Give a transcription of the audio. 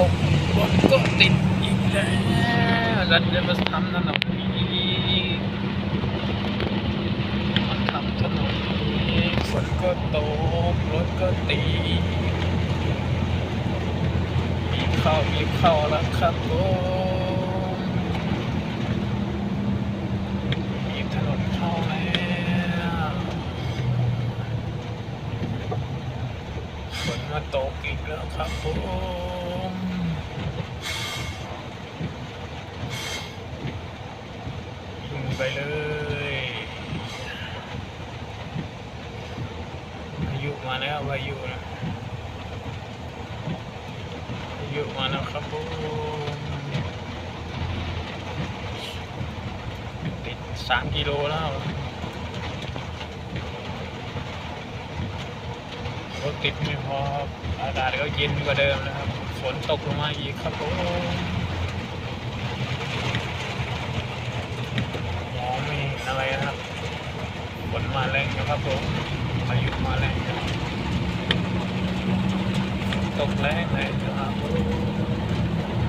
ตกรถก็ติดอีกแล้วรัฐจะมาทำถนนนี้มาทำถนนมีฝนก็ตกรถก็ติดมีข้าวมีข้าแล้วครับผมมีถนนเข้าแล้ว ฝนมาตกอีกแล้วครับผมยิงไปเลยพายุมาแล้วพายุนะพายุมาแล้วครับผมติดสามกิโลแล้ว รถติดไม่พอครับอากาศก็เย็นกว่าเดิมนะครับฝนตกลงมาอีกครับผมมองไม่เห็นอะไรนะครับฝนมาแรงนะครับผมพายุมาแรงตกแรงเลยนะครับ